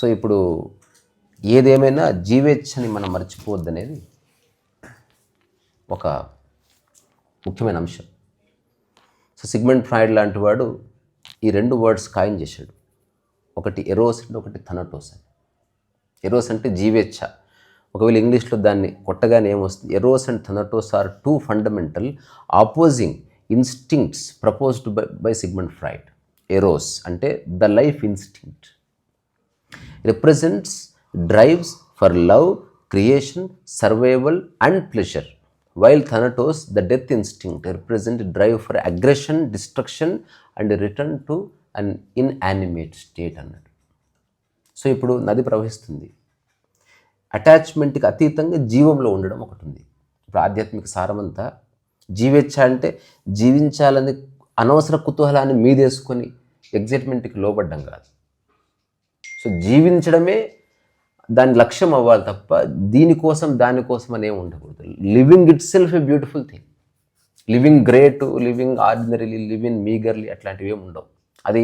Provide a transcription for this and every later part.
So ఇప్పుడు ఏదేమైనా జీవేచ్ఛని మనం మర్చిపోవద్దు అనేది ఒక ముఖ్యమైన అంశం. సో సిగ్మెంట్ ఫ్రాయిడ్ లాంటి వాడు ఈ రెండు వర్డ్స్ కాయిన్ చేశాడు. ఒకటి ఎరోస్ అండ్ ఒకటి థనటోస్ అని. ఎరోస్ అంటే జీవేచ్ఛ. ఒకవేళ ఇంగ్లీష్లో దాన్ని కొట్టగానే ఏమొస్తుంది? Eros and Thanatos are two fundamental opposing instincts proposed by by Sigmund Freud Eros అంటే the life instinct. Represents drives for love creation survival and pleasure while Thanatos the death instinct represent drive for aggression destruction and return to an inanimate state అన్నాడు. So ఇప్పుడు నది ప్రవహిస్తుంది. అటాచ్మెంట్కి అతీతంగా జీవంలో ఉండడం ఒకటి ఉంది. ఇప్పుడు ఆధ్యాత్మిక సారమంతా జీవేచ్ఛ అంటే జీవించాలని అనవసర కుతూహలాన్ని మీదేసుకొని ఎగ్జైట్మెంట్కి లోబడ్డం కాదు. సో జీవించడమే దాని లక్ష్యం అవ్వాలి తప్ప దీనికోసం దానికోసం అనే ఉండకూడదు. Living itself a beautiful thing living great living ordinarily living meagrely అట్లాంటివి ఏమి ఉండవు. అది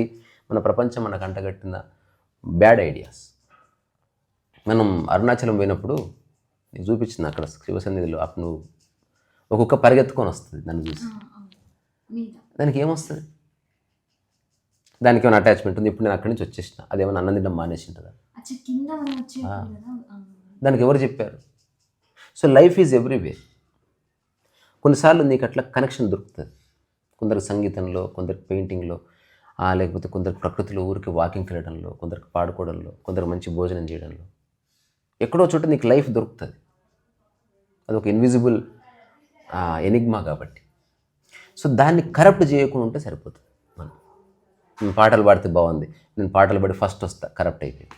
మన ప్రపంచం మనకు అంటగట్టిన బ్యాడ్ ఐడియాస్ మనం అరుణాచలం పోయినప్పుడు నీకు చూపించింది అక్కడ శివసన్నిధిలో అప్పుడు నువ్వు ఒక్కొక్క పరిగెత్తుకొని వస్తుంది దాన్ని చూసి. దానికి ఏమొస్తుంది? దానికి ఏమైనా అటాచ్మెంట్ ఉంది? ఇప్పుడు నేను అక్కడి నుంచి వచ్చేసిన. అదేమైనా అన్నం తినడం మానేసి ఉంటుందా. దానికి ఎవరు చెప్పారు? సో లైఫ్ ఈజ్ ఎవ్రీవే కొన్నిసార్లు నీకు అట్లా కనెక్షన్ దొరుకుతుంది. కొందరికి సంగీతంలో కొందరికి పెయింటింగ్లో లేకపోతే కొందరికి ప్రకృతిలో ఊరికి వాకింగ్ వెళ్ళడంలో కొందరికి పాడుకోవడంలో కొందరికి మంచి భోజనం చేయడంలో. ఎక్కడో చోట నీకు లైఫ్ దొరుకుతుంది. అది ఒక ఇన్విజిబుల్ ఎనిగ్మా కాబట్టి. సో దాన్ని కరప్ట్ చేయకుండా ఉంటే సరిపోతుంది. నేను పాటలు పాడితే బాగుంది. నేను పాటలు పాడి ఫస్ట్ వస్తా కరప్ట్ అయిపోయింది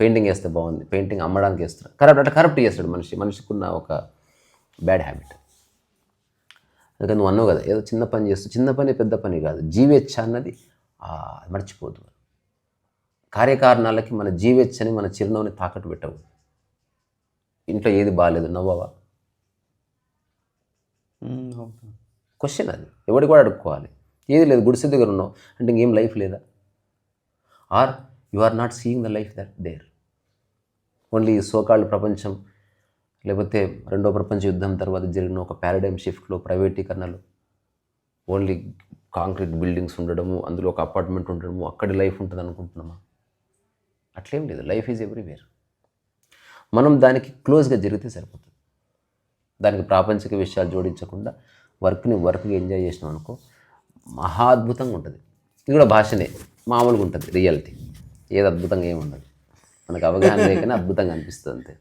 పెయింటింగ్ వేస్తే బాగుంది. పెయింటింగ్ అమ్మడానికి వేస్తున్నా కరప్ట్ అంటే కరప్ట్ చేస్తాడు మనిషి. మనిషికి ఉన్న ఒక బ్యాడ్ హ్యాబిట్ అందుకని నువ్వు అన్నావు కదా ఏదో చిన్న పని చేస్తూ చిన్న పని పెద్ద పని కాదు. జీవేచ్ఛ అన్నది మర్చిపోదు కార్యకారణాలకి మన జీవేచ్ఛని మన చిరునవ్వుని తాకట్టు పెట్టవు ఇంట్లో ఏది బాగాలేదు నవ్వవా? క్వశ్చన్ అది. ఎవడు కూడా అడుక్కోవాలి. ఏది లేదు గుడిసె దగ్గర ఉన్నావు. అంటే ఇంకేం లైఫ్ లేదా? Are you are not seeing the life that there only సోకాళ్ళు ప్రపంచం లేకపోతే రెండో ప్రపంచ యుద్ధం తర్వాత జరిగిన ఒక పారాడైమ్ షిఫ్ట్లో ప్రైవేటీకరణలు ఓన్లీ కాంక్రీట్ బిల్డింగ్స్ ఉండడము అందులో ఒక అపార్ట్మెంట్ ఉండడము అక్కడి లైఫ్ ఉంటుంది అనుకుంటున్నామా? అట్లేం లేదు. లైఫ్ ఈజ్ ఎవ్రీవేర్ మనం దానికి క్లోజ్గా జరిగితే సరిపోతుంది. దానికి ప్రాపంచిక విషయాలు జోడించకుండా వర్క్ని వర్క్గా ఎంజాయ్ చేసినాం అనుకో మహా అద్భుతంగా ఉంటుంది ఇది కూడా భాషనే మామూలుగా ఉంటుంది రియాలిటీ. ఏది అద్భుతంగా ఏముండదు. మనకు అవగాహన లేకనే అద్భుతంగా అనిపిస్తుంది అంతే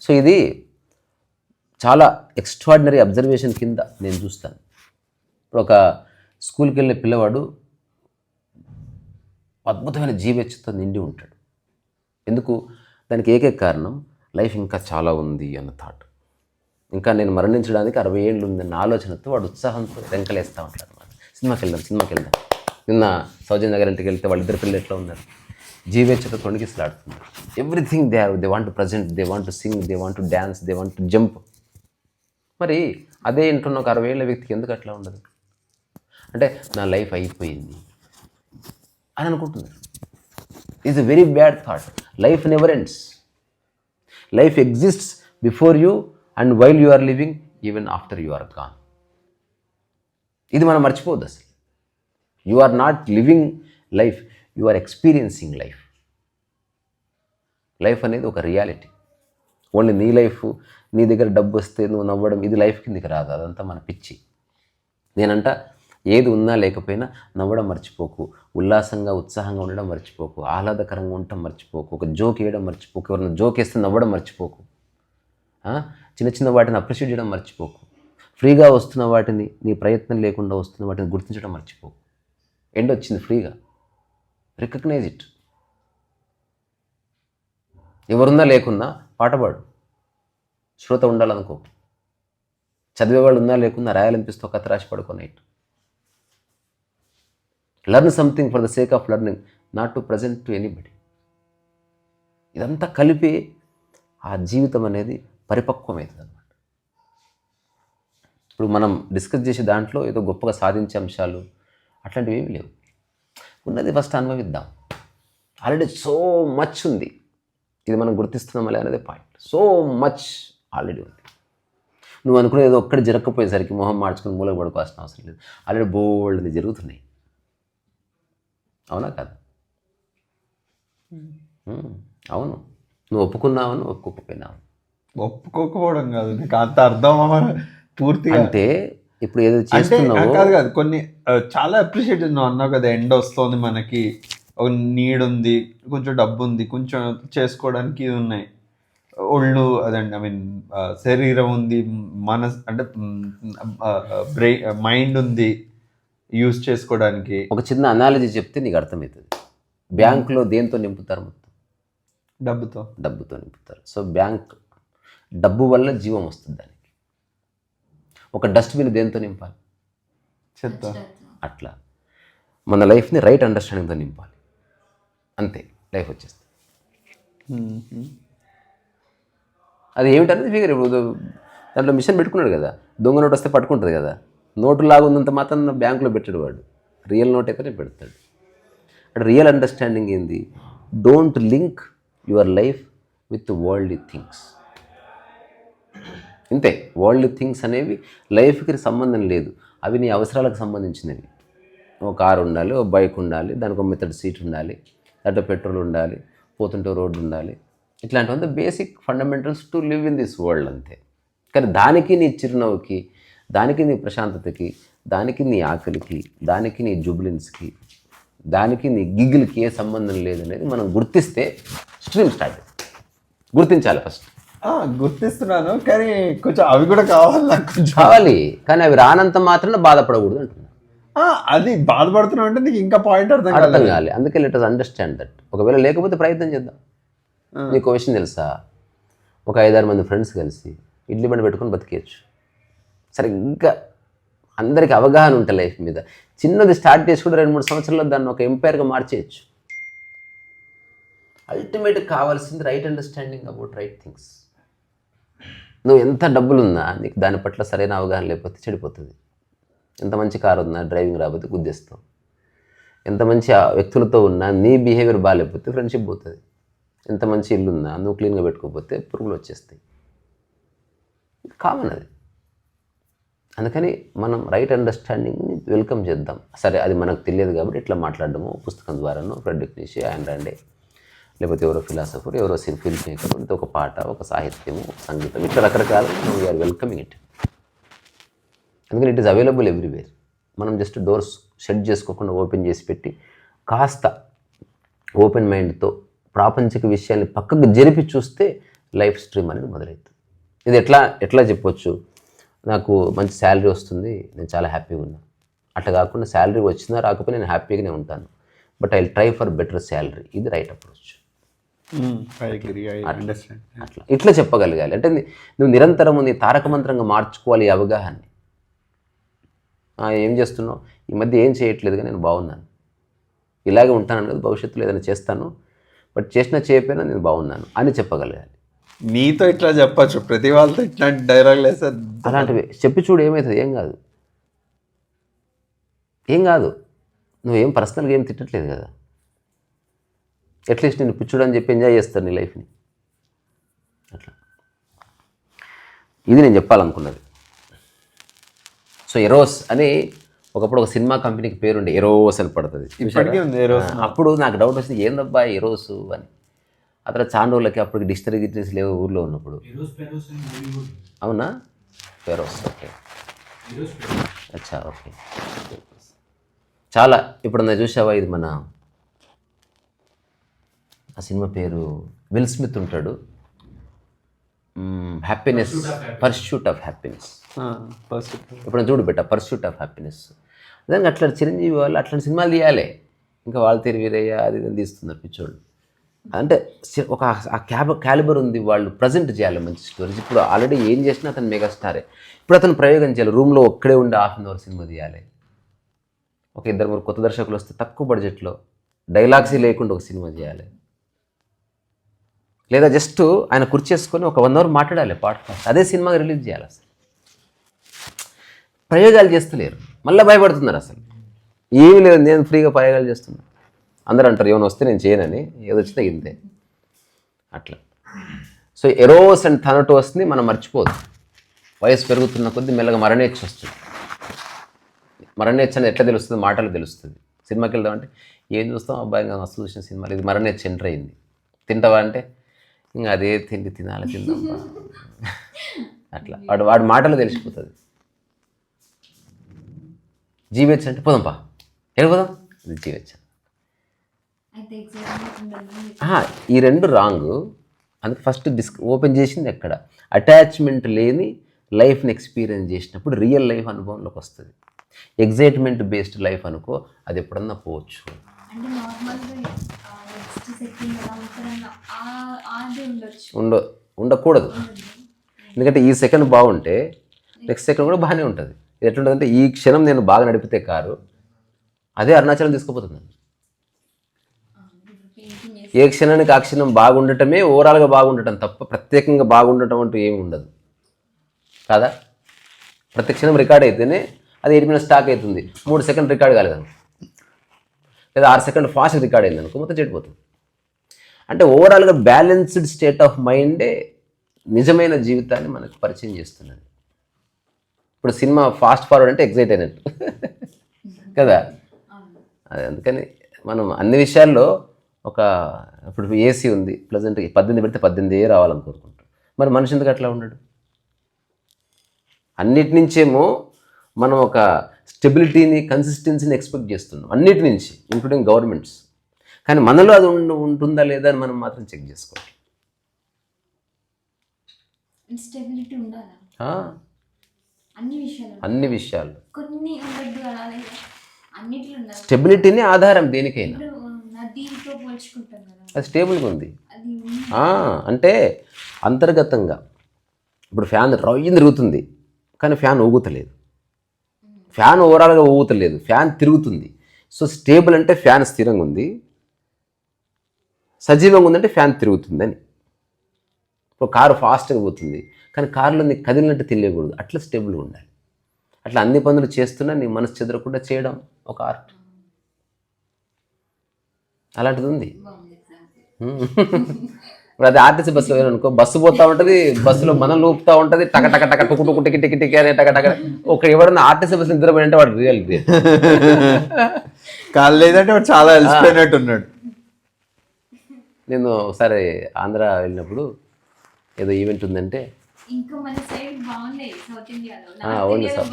సో ఇది చాలా ఎక్స్ట్రాడినరీ అబ్జర్వేషన్ కింద నేను చూస్తాను. ఇప్పుడు ఒక స్కూల్కి వెళ్ళే పిల్లవాడు అద్భుతమైన జీవేచ్ఛతో నిండి ఉంటాడు. ఎందుకు? దానికి ఏకైక కారణం లైఫ్ ఇంకా చాలా ఉంది అన్న థాట్. ఇంకా నేను మరణించడానికి అరవై ఏళ్ళు ఉందన్న ఆలోచనతో వాడు ఉత్సాహంతో వెంకలేస్తూ ఉంటాడు అనమాట సినిమాకి వెళ్దాం సినిమాకి వెళ్దాం. నిన్న సౌజన్య నగర్ ఇంటికి వెళ్తే వాళ్ళిద్దరు పిల్లలు ఎట్లా ఉన్నారు? జీవేచ్ఛతో తొణికిసలాడుతున్నారు everything they are they want present they want sing they want dance they want to jump మరి అదే ఇంటున్న ఒక అరవై ఏళ్ళ వ్యక్తికి ఎందుకు అట్లా ఉండదు? అంటే నా లైఫ్ అయిపోయింది అని అనుకుంటున్నారు. Is a very bad thought life never ends life exists before you and while you are living even after you are gone ఇది మనం మర్చిపోవద్దు అసలు. You are not living life you are experiencing life life అనేది ఒక reality only నీ life నీ దగ్గర డబ్బు వస్తే నువ్వు నవ్వడం ఇది లైఫ్ కిందికి రాదు. అదంతా మన పిచ్చి. నేనంట ఏది ఉన్నా లేకపోయినా నవ్వడం మర్చిపోకు. ఉల్లాసంగా ఉత్సాహంగా ఉండడం మర్చిపోకు. ఆహ్లాదకరంగా ఉండటం మర్చిపోకు. ఒక జోక్ వేయడం మర్చిపోకు. ఎవరైనా జోక్ వేస్తే నవ్వడం మర్చిపోకు. చిన్న చిన్న వాటిని అప్రిషియేట్ చేయడం మర్చిపోకు. ఫ్రీగా వస్తున్న వాటిని నీ ప్రయత్నం లేకుండా వస్తున్న వాటిని గుర్తించడం మర్చిపోకు. ఎండ్ వచ్చింది ఫ్రీగా. రికగ్నైజ్ ఇట్ ఎవరున్నా లేకున్నా పాట పాడు. శ్రోత ఉండాలనుకో. చదివేవాళ్ళు ఉన్నా లేకున్నా రాయాలనిపిస్తే ఒక కథ రాసి పడుకో night. Learn something for the sake of learning not to present to anybody ఇదంతా కలిపి ఆ జీవితం అనేది పరిపక్వమవుతుంది అనమాట ఇప్పుడు మనం డిస్కస్ చేసే దాంట్లో ఏదో గొప్పగా సాధించే అంశాలు అట్లాంటివి ఏమీ లేవు. ఉన్నది ఫస్ట్ అనుభవిద్దాం. ఆల్రెడీ సో మచ్ ఉంది. ఇది మనం గుర్తిస్తున్నాం అనేది పాయింట్ సో మచ్ ఆల్రెడీ ఉంది. నువ్వు అనుకునే ఏదో ఒక్కటి జరగకపోయేసరికి మొహం మార్చుకుని మూలకు పడుకోవాల్సిన అవసరం లేదు. ఆల్రెడీ బోల్డ్ అని జరుగుతున్నాయి. అవునా కాదు? మ్మ్. అవును. నువ్వు ఒప్పుకున్నావని ఒప్పుకోకపోయినావు? ఒప్పుకోకపోవడం కాదు. నీకు అంత అర్థం పూర్తిగా. అంటే ఇప్పుడు ఏదో చేస్తున్నావు? కాదు కాదు. కొన్ని చాలా అప్రిషియేట్ నువ్వు అన్నావు కదా ఎండ్ వస్తుంది మనకి. ఒక నీడ్ ఉంది కొంచెం డబ్బు ఉంది కొంచెం చేసుకోవడానికి ఉన్నాయి. ఒళ్ళు అదండి ఐ మీన్ శరీరం ఉంది మనస్ అంటే బ్రెయిన్ మైండ్ ఉంది యూజ్ చేసుకోవడానికి. ఒక చిన్న అనాలజీ చెప్తే నీకు అర్థమవుతుంది. బ్యాంకులో దేంతో నింపుతారు మొత్తం? డబ్బుతో. డబ్బుతో నింపుతారు. సో బ్యాంక్ డబ్బు వల్ల జీవం వస్తుంది దానికి. ఒక డస్ట్బిన్ దేంతో నింపాలి? చెత్త. అట్లా. మన లైఫ్ని రైట్ అండర్స్టాండింగ్తో నింపాలి. అంతే లైఫ్ వచ్చేస్తుంది. అది ఏమిటనేది ఫిగర్ ఇప్పుడు దాంట్లో మిషన్ పెట్టుకున్నాడు కదా. దొంగ నోట్ వస్తే పట్టుకుంటుంది కదా. నోటు లాగా ఉన్నంత మాత్రం బ్యాంకులో పెట్టాడు వాడు. రియల్ నోట్ అయితేనే పెడతాడు. అంటే రియల్ అండర్స్టాండింగ్ ఏంది? Don't link your life with world things. ఇంతే. వరల్డ్ థింగ్స్ అనేవి లైఫ్కి సంబంధం లేదు. అవి నీ అవసరాలకు సంబంధించినవి. ఒక కారు ఉండాలి ఒక బైక్ ఉండాలి దానికి ఒక మెథడ్ సీట్ ఉండాలి దాంట్లో పెట్రోల్ ఉండాలి పోతుంటే రోడ్డు ఉండాలి. ఇట్లాంటివంతా basic fundamentals to live in this world అంతే. కానీ దానికి నీ చిరునవ్వుకి దానికి నీ ప్రశాంతతకి దానికి నీ ఆకలికి దానికి నీ జుబ్లిన్స్కి దానికి నీ గిగ్గిల్కి ఏ సంబంధం లేదనేది మనం గుర్తిస్తే స్ట్రీమ్ స్టార్ట్. గుర్తించాలి ఫస్ట్. గుర్తిస్తున్నాను కానీ కొంచెం అవి కూడా కావాలి నాకు కొంచెం. కావాలి కానీ అవి రానంత మాత్రాన బాధపడకూడదు అంటున్నాను అది బాధపడుతున్నావు అంటే నీకు ఇంకా పాయింట్ అర్థం అర్థం కావాలి అందుకే లెట్ అస్ అండర్స్టాండ్ దట్ ఒకవేళ లేకపోతే ప్రయత్నం చేద్దాం. నీకు విషయం తెలుసా? ఒక ఐదారు మంది ఫ్రెండ్స్ కలిసి ఇడ్లీ బండి పెట్టుకొని బతికేయచ్చు. సరే ఇంకా అందరికి అవగాహన ఉంటుంది లైఫ్ మీద. చిన్నది స్టార్ట్ చేసి కూడా రెండు మూడు సంవత్సరాల్లో దాన్ని ఒక ఎంపైర్గా మార్చేయచ్చు. అల్టిమేట్ కావాల్సింది right understanding about right things నువ్వు ఎంత డబ్బులున్నా నీకు దాని పట్ల సరైన అవగాహన లేకపోతే చెడిపోతుంది. ఎంత మంచి కారు ఉన్నా డ్రైవింగ్ రాకపోతే గుద్దేస్తావు. ఎంత మంచి ఆ వ్యక్తులతో ఉన్నా నీ బిహేవియర్ బాగాలేకపోతే ఫ్రెండ్షిప్ పోతుంది. ఎంత మంచి ఇల్లు ఉన్నా నువ్వు క్లీన్గా పెట్టుకోకపోతే పురుగులు వచ్చేస్తాయి. కామన్ అది. అందుకని మనం రైట్ అండర్స్టాండింగ్ని వెల్కమ్ చేద్దాం. సరే అది మనకు తెలియదు కాబట్టి ఇట్లా మాట్లాడడము. పుస్తకం ద్వారానో ఫ్రెడ్రిక్ నిషి ఆయన రండే లేకపోతే ఎవరో ఫిలాసఫర్ ఎవరో ఫిల్మ్ మేకర్ లేకపోతే ఒక పాట ఒక సాహిత్యము సంగీతం. ఇట్లా రకరకాల వీఆర్ వెల్కమింగ్ ఇట్ అందుకని ఇట్ ఈస్ అవైలబుల్ ఎవ్రీవేర్ మనం జస్ట్ డోర్స్ షెడ్ చేసుకోకుండా ఓపెన్ చేసి పెట్టి కాస్త ఓపెన్ మైండ్తో ప్రాపంచిక విషయాన్ని పక్కకు జరిపి చూస్తే లైఫ్ స్ట్రీమ్ అనేది మొదలవుతుంది. ఇది ఎట్లా ఎట్లా చెప్పొచ్చు? నాకు మంచి శాలరీ వస్తుంది నేను చాలా హ్యాపీగా ఉన్నా. అట్లా కాకుండా శాలరీ వచ్చినా రాకపోయినా నేను హ్యాపీగానే ఉంటాను. But I try for better salary ఇది right approach I agree I understand అట్లా. ఇట్లా చెప్పగలగాలి. అంటే నువ్వు నిరంతరం నీ తారక మంత్రంగా మార్చుకోవాలి అవగాహనని ఏం చేస్తున్నావు? ఈ మధ్య ఏం చేయట్లేదుగా నేను బాగున్నాను. ఇలాగే ఉంటాను కదా భవిష్యత్తులో ఏదైనా చేస్తాను. బట్ చేసినా చేయకపోయినా నేను బాగున్నాను అని చెప్పగలగాలి. నీతో ఇట్లా చెప్పచ్చు. ప్రతి వాళ్ళతో ఇట్లాంటి డైలాగ్ వేస్తే అలాంటివి చెప్పి చూడు ఏమవుతుంది ఏం కాదు. ఏం కాదు. నువ్వేం పర్సనల్గా ఏం తిట్టట్లేదు కదా. అట్లీస్ట్ నేను పిచ్చుడు అని చెప్పి ఎంజాయ్ చేస్తాను నీ లైఫ్ని అట్లా. ఇది నేను చెప్పాలనుకున్నది. సో ఎరోస్ అని ఒకప్పుడు ఒక సినిమా కంపెనీకి పేరుండే ఎరోస్ అని పడుతుంది. అప్పుడు నాకు డౌట్ వచ్చింది ఏందబ్బా ఎరోసు? అని. తర్వాత చాలా రోజులకి అప్పటికి డిక్షనరీ గిటరీస్ లేవు ఊర్లో ఉన్నప్పుడు. పెరోస్. అవునా? ఫెరోస్ ఓకే. అచ్చా ఓకే. చాలా ఇప్పుడు నేను చూసావా ఇది మన ఆ సినిమా పేరు విల్ స్మిత్ ఉంటాడు. హ్యాపీనెస్ పర్స్యూట్ ఆఫ్ హ్యాపీనెస్ ఇప్పుడు చూడు పెట్ట పర్స్యూట్ ఆఫ్ హ్యాపీనెస్ నిజంగా అట్లా చిరంజీవి వాళ్ళు అట్లాంటి సినిమాలు తీయాలి. ఇంకా వాళ్ళ తీరు వీరయ్య అది ఇది అని తీస్తున్నారు పిచ్చోళ్ళు. అంటే సి- ఒక ఆ క్యాబ్ క్యాలిబర్ ఉంది వాళ్ళు ప్రజెంట్ చేయాలి మంచి స్టోరీస్ ఇప్పుడు ఆల్రెడీ ఏం చేసినా అతను మెగా స్టారే ఇప్పుడు అతను ప్రయోగం చేయాలి రూమ్లో ఒక్కడే ఉండి హాఫ్ అన్ అవర్ సినిమా తీయాలి. ఒక ఇద్దరు మూడు కొత్త దర్శకులు వస్తే తక్కువ బడ్జెట్లో డైలాగ్సే లేకుండా ఒక సినిమా చేయాలి లేదా జస్ట్ ఆయన కుర్చేసుకొని ఒక వన్ అవర్ మాట్లాడాలి పాడ్కాస్ట్ అదే సినిమాగా రిలీజ్ చేయాలి అసలు. ప్రయోగాలు చేస్తలేరు. మళ్ళీ భయపడుతున్నారు అసలు. ఏమీ లేదు నేను ఫ్రీగా ప్రయోగాలు చేస్తున్నా. అందరూ అంటారు ఏమైనా వస్తే నేను చేయనని. ఏదో వచ్చినా ఇంతే. అట్లా. సో ఎరోస్ అండ్ థనటోస్ని మనం మర్చిపోదు. వయసు పెరుగుతున్న కొద్దీ మెల్లగా మరణేచ్ఛ వస్తుంది. మరణేచ్ఛ అని ఎట్లా తెలుస్తుంది? మాటలు తెలుస్తుంది. సినిమాకి వెళ్దామంటే ఏం చూస్తాం? అబ్బాయి మస్తు చూసిన సినిమాలు. ఇది మరణేచ్ఛ ఎంటర్ అయింది. తింటావా అంటే ఇంకా అదే తిండి తినాలి తిందాం. అట్లా. వాడు వాడి మాటలు తెలిసిపోతుంది. జీవెచ్చ అంటే పోదాంపా. ఎక్కడ పోదాం? ఉండాలి. ఆహా, ఈ రెండు రాంగ్. అందుకే ఫస్ట్ డిస్క్ ఓపెన్ చేసింది ఎక్కడ? అటాచ్మెంట్ లేని లైఫ్ని ఎక్స్పీరియన్స్ చేసినప్పుడు రియల్ లైఫ్ అనుభవంలోకి వస్తుంది. ఎగ్జైట్మెంట్ బేస్డ్ లైఫ్ అనుకో అది ఎప్పుడన్నా పోవచ్చు. ఉండ ఉండకూడదు. ఎందుకంటే ఈ సెకండ్ బాగుంటే నెక్స్ట్ సెకండ్ కూడా బాగానే ఉంటుంది. ఎట్లుంటుందంటే ఈ క్షణం నేను బాగా నడిపితే కారు అదే అరుణాచలం తీసుకుపోతుంది. ఏ క్షణానికి ఆ క్షణం బాగుండటమే ఓవరాల్గా బాగుండటం తప్ప ప్రత్యేకంగా బాగుండటం అంటూ ఏమి ఉండదు. కాదా? ప్రతి క్షణం రికార్డ్ అయితేనే అది ఎయిట్ మినిట్స్ స్టాక్ అవుతుంది. మూడు సెకండ్ రికార్డ్ కాలేదనుకో. లేదా ఆరు సెకండ్ ఫాస్ట్ రికార్డ్ అయింది అనుకో మొత్తం చెడిపోతుంది. అంటే ఓవరాల్గా బ్యాలెన్స్డ్ స్టేట్ ఆఫ్ మైండే నిజమైన జీవితాన్ని మనకు పరిచయం చేస్తున్నది. ఇప్పుడు సినిమా ఫాస్ట్ ఫార్వర్డ్ అంటే ఎగ్జైట్ అయినట్టు. కదా? అది అందుకని మనం అన్ని విషయాల్లో ఒక ఇప్పుడు ఏసీ ఉంది ప్లజెంట్ పద్దెనిమిది పెడితే పద్దెనిమిది ఏ రావాలని కోరుకుంటాం మరి మనిషి ఎందుకు అట్లా ఉండడు? అన్నిటి నుంచేమో మనం ఒక స్టెబిలిటీని కన్సిస్టెన్సీని ఎక్స్పెక్ట్ చేస్తున్నాం. అన్నిటి నుంచి ఇంక్లూడింగ్ గవర్నమెంట్స్ కానీ మనలో అది ఉంటుందా లేదా అని మనం మాత్రం చెక్ చేసుకోవాలి. అన్ని విషయాలు. స్టెబిలిటీనే ఆధారం దేనికైనా. అది స్టేబుల్గా ఉంది. అంటే అంతర్గతంగా. ఇప్పుడు ఫ్యాన్ రవ్యం తిరుగుతుంది కానీ ఫ్యాన్ ఊగుతలేదు. ఫ్యాన్ ఓవరాల్గా ఊగుతలేదు. ఫ్యాన్ తిరుగుతుంది. సో స్టేబుల్ అంటే ఫ్యాన్ స్థిరంగా ఉంది. సజీవంగా ఉందంటే ఫ్యాన్ తిరుగుతుందని. ఇప్పుడు కారు ఫాస్ట్గా పోతుంది. కానీ కారులో నీకు కదిలినట్టు తెలియకూడదు అట్లా స్టేబుల్గా ఉండాలి. అట్లా అన్ని పనులు చేస్తున్నా నీ మనసు చెదరకుండా చేయడం ఒక ఆర్ట్. అలాంటిది ఉంది. ఇప్పుడు అది ఆర్టీసీ బస్సులో అనుకో బస్సు పోతా ఉంటది బస్సులో మనం లూపుతా ఉంటది టక టక టక టుకు టుకు టికి టికి టికి అనే టక టక ఒక ఎవడన్నా ఆర్టీసీ బస్సు నిద్రపోయినంటే వాడు రియల్ కాదు లేదంటే వాడు చాలా అలసిపోయినట్టు ఉన్నాడు. నేను ఒకసారి ఆంధ్ర వెళ్ళినప్పుడు ఏదో ఈవెంట్ ఉందంటే అవును సార్.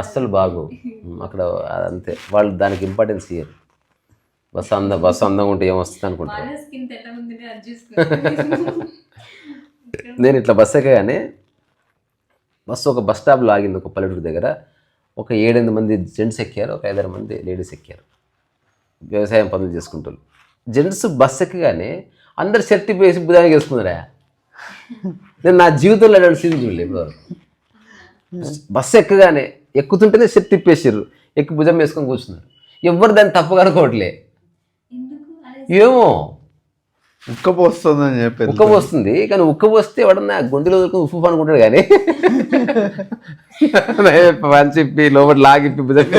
అస్సలు బాగు అక్కడ అంతే వాళ్ళు దానికి ఇంపార్టెన్స్ ఇయ్యరు. బస్సు అందం బస్సు అందంగా ఉంటే ఏమొస్తుంది అనుకుంటారు. చూసుకుంటాను నేను ఇట్లా బస్సు ఎక్కగానే బస్సు ఒక బస్ స్టాప్లో ఆగింది ఒక పల్లెటూరు దగ్గర. ఒక ఏడెనిమిది మంది జెంట్స్ ఎక్కారు. ఒక ఐదారు మంది లేడీస్ ఎక్కారు. వ్యవసాయం పనులు చేసుకుంటారు జెంట్స్ బస్ ఎక్కగానే అందరు షర్ట్ వేసి భుజానికి వేసుకున్నారా నేను నా జీవితంలో అలాంటి సీన్ చూడలేదు బస్సు ఎక్కగానే ఎక్కుతుంటేనే షర్ట్ తిప్పేసారు ఎక్కి భుజం వేసుకొని కూర్చున్నారు. ఎవ్వరు దాన్ని తప్పుగా అనుకోవట్లే. ఏమో. ఉక్క పోస్తుందని చెప్పి ఉక్క పోస్తుంది కానీ ఉక్క పోస్తే ఎవడన్నా గుండెలో దొరుకుని ఉప్పు అనుకుంటాడు కానీ. చెప్పి లోపల లాగిప్పి భుజం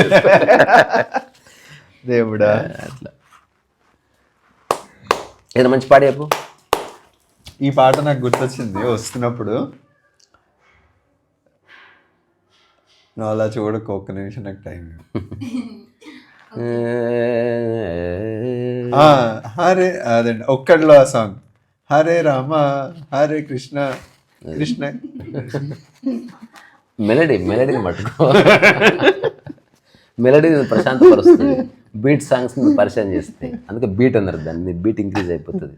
దేవుడా. అట్లా. ఏదైనా మంచి పాట చెప్పు. ఈ పాట నాకు గుర్తొచ్చింది వస్తున్నప్పుడు. నువ్వు అలా చూడకు ఒక్క నిమిషం నాకు టైం హరే అదండి ఒక్కడిలో ఆ సాంగ్. హరే రామ హరే కృష్ణ కృష్ణ. మెలడీ మెలడీని పట్టుకో. మెలడీని ప్రశాంతపరుస్తుంది. బీట్ సాంగ్స్ని పరిచయం చేస్తాయి అందుకే బీట్ అన్నారు దాన్ని. బీట్ ఇంక్రీజ్ అయిపోతుంది.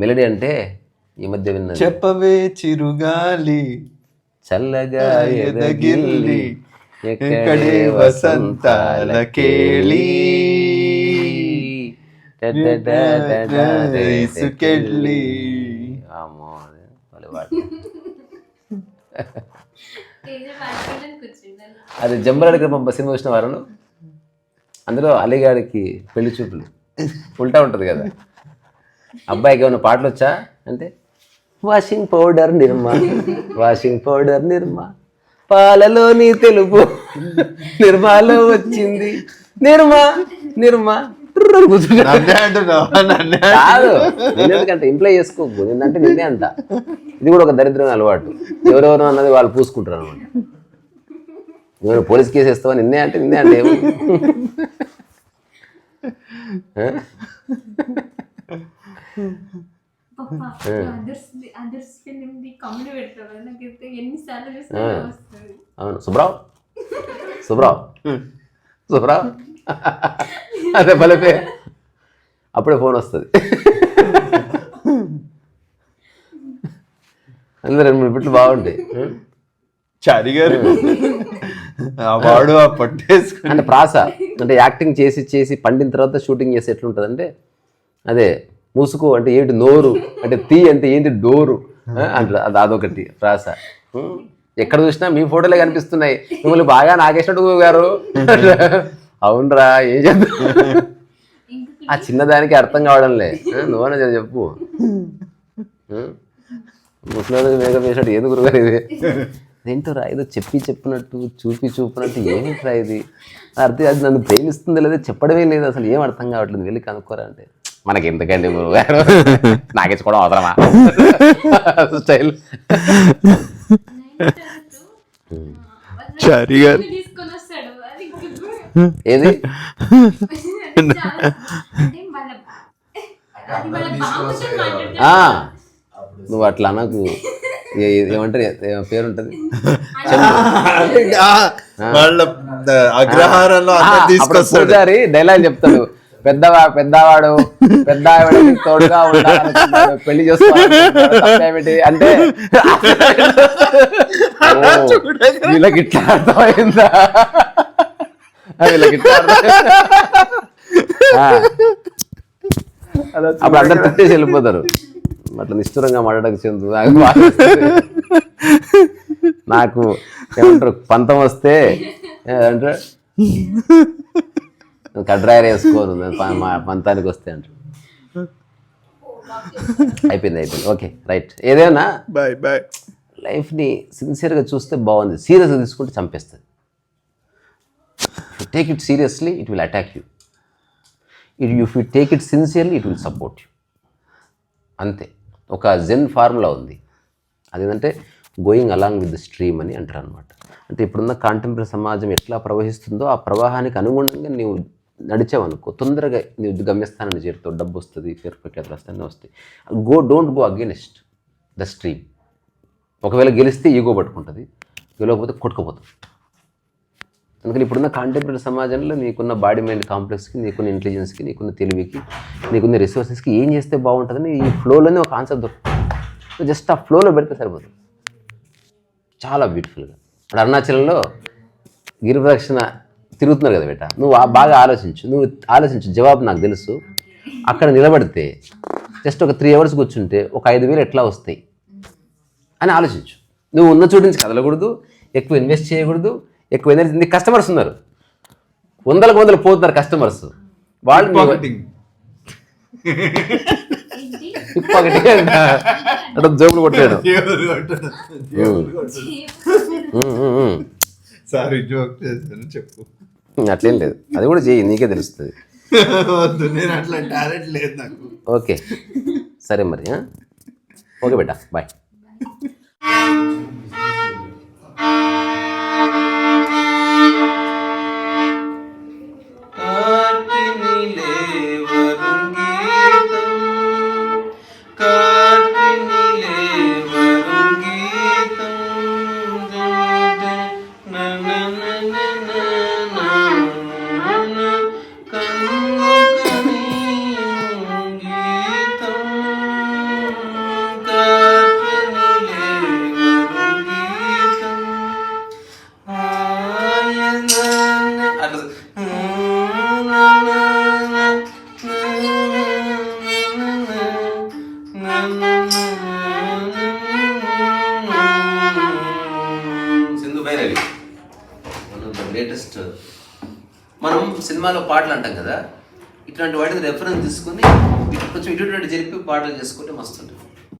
మెలడీ అంటే ఈ మధ్య విన్నది. చెప్పవే చిరుగాలి. చల్లగా ఎదగిల్లి. ఎక్కడే వసంతాల కేళి ఇసుకెళ్ళి అమ్మో, అదే భలే పాట. తేజ పాడుకోవడానికి కూర్చున్నాను అది జంబరాడి పంప సినిమా చూసిన వారు అందులో అలీగాడికి పెళ్ళి చూపులు. ఉల్టా ఉంటుంది కదా. అబ్బాయికి ఏమైనా పాటలు వచ్చా? అంటే washing powder Nirma washing powder Nirma పాలలోని తెలుపు నిర్మాలో వచ్చింది. నిర్మా నిర్మా. కాదు ఎందుకంటే? ఇంప్లై చేసుకోకు. నిన్నంటే నిన్నే అంట. ఇది కూడా ఒక దరిద్రమైన అలవాటు. ఎవరెవరు అన్నది వాళ్ళు పూసుకుంటారు అనమాట. నువ్వు పోలీస్ కేసు వేస్తావా? నిన్నే అంటే నిన్నే అంటే అవును. సుబ్రావ్? సుబ్రావ్? సుబ్రావ్? అదే బలపే. అప్పుడే ఫోన్ వస్తుంది. అందులో రెండు మూడు బిట్లు బాగుంటాయి. చారి గారు వాడు ఆ పట్టేసుకుని అంటే ప్రాస అంటే యాక్టింగ్ చేసి చేసి పండిన తర్వాత షూటింగ్ చేసి ఎట్లుంటుంది అంటే అదే మూసుకో అంటే ఏంటి నోరు అంటే తీ అంటే ఏంటి డోరు ఆ, అంటారు అది అదొకటి ప్రాస. ఎక్కడ చూసినా మీ ఫోటోలే కనిపిస్తున్నాయి. మిమ్మల్ని బాగా నాగేసినట్టు గారు. అవునరా ఏం చెప్తా ఆ చిన్నదానికి అర్థం కావడంలే. నువ్వనే చెప్పు. ముసలి మేకప్ వేసినట్టు ఏది గురుగారు ఇది? ఏంటోరా ఏదో చెప్పి చెప్పినట్టు చూపి చూపినట్టు ఏమిట్రా ఇది? అర్థం అది నన్ను ప్రేమిస్తుంది లేదా చెప్పడమే లేదు అసలు ఏం అర్థం కావట్లేదు వెళ్ళి కనుక్కోరా అంటే. మనకి ఎందుకండి అవసరమా? స్టైల్. చారి గారు. తీసుకొని వస్తాడు అది గుర్తు. ఏది నువ్వు అట్లా ఏ- ఏమంటారు? పేరు ఉంటుంది వాళ్ళ అగ్రహారంలో పూజారి డైలాగ్ చెప్తాడు. పెద్దవా పెద్దవాడు పెద్ద తోడుగా ఉండాలనుకుంటాడు పెళ్ళి తప్పేమిటి? అంటే వీళ్ళకి ఇట్లా అర్థమైందా? ఆ, వీళ్ళకి ఇట్లా అప్పుడు అందరు తిట్టేసి వెళ్ళిపోతారు. అట్లా నిష్ఠురంగా మాట్లాడక చెందు నాకు ఏమంటారు పంతం వస్తే ఏమంటారు కడ్రాయర్ వేసుకోను మా పంతానికి వస్తే అంటారు. అయిపోయింది అయిపోయింది. Okay right. ఏదైనా బాయ్ బాయ్. లైఫ్ని సిన్సియర్గా చూస్తే బాగుంది. సీరియస్గా తీసుకుంటే చంపేస్తుంది. Take it seriously it will attack you it if you take it sincerely it will support you అంతే. ఒక జెన్ ఫార్ములా ఉంది. అదేంటంటే going along with the stream అని అంటారు అనమాట అంటే ఇప్పుడున్న కాంటెంపరీ సమాజం ఎట్లా ప్రవహిస్తుందో ఆ ప్రవాహానికి అనుగుణంగా నీవు నడిచావనుకో తొందరగా నీవు గమ్యస్థానాన్ని చేరుతావు. డబ్బు వస్తుంది పేరు ప్రఖ్యాతులు వస్తాయి వస్తాయి. Go don't go against the stream ఒకవేళ గెలిస్తే ఈగో పట్టుకుంటుంది గెలవకపోతే కొట్టుకుపోతుంది అందుకని ఇప్పుడున్న కాంటెంపరీ సమాజంలో నీకున్న బాడీ మైండ్ కాంప్లెక్స్కి నీకున్న ఇంటెలిజెన్స్కి నీకున్న తెలివికి నీకున్న రిసోర్సెస్కి ఏం చేస్తే బాగుంటుందని ఈ ఫ్లోలోనే ఒక ఆన్సర్ దొరుకుతుంది. జస్ట్ ఆ ఫ్లోలో పెడితే సరిపోతుంది. చాలా బ్యూటిఫుల్గా ఇప్పుడు అరుణాచలంలో గిరి ప్రదక్షిణ తిరుగుతున్నారు కదా బేట. నువ్వు ఆ బాగా ఆలోచించు. నువ్వు ఆలోచించు. జవాబు నాకు తెలుసు. అక్కడ నిలబడితే జస్ట్ ఒక త్రీ అవర్స్ కూర్చుంటే ఒక ఐదు వేలు ఎట్లా వస్తాయి? అని ఆలోచించు. నువ్వు ఉన్న చోటు నుంచి కదలకూడదు. ఎక్కువ ఇన్వెస్ట్ చేయకూడదు. ఎక్కువ ఎనర్జీ నీకు కస్టమర్స్ ఉన్నారు. వందలకు వందలు పోతున్నారు కస్టమర్స్ వాళ్ళు అంటే జోకులు కొట్టాడు. సారీ జోక్ చేశాను చెప్పు. అట్లేం లేదు. అది కూడా చెయ్యి నీకే తెలుస్తుంది. నేను అట్లా టాలెంట్ లేదు నాకు. ఓకే. సరే మరి? ఓకే బేటా బాయ్. పాటలు అంటాం కదా ఇట్లాంటి వాటికి రెఫరెన్స్ తీసుకుని కొంచెం ఇటువంటి జరిపి పాటలు చేసుకుంటే మస్తు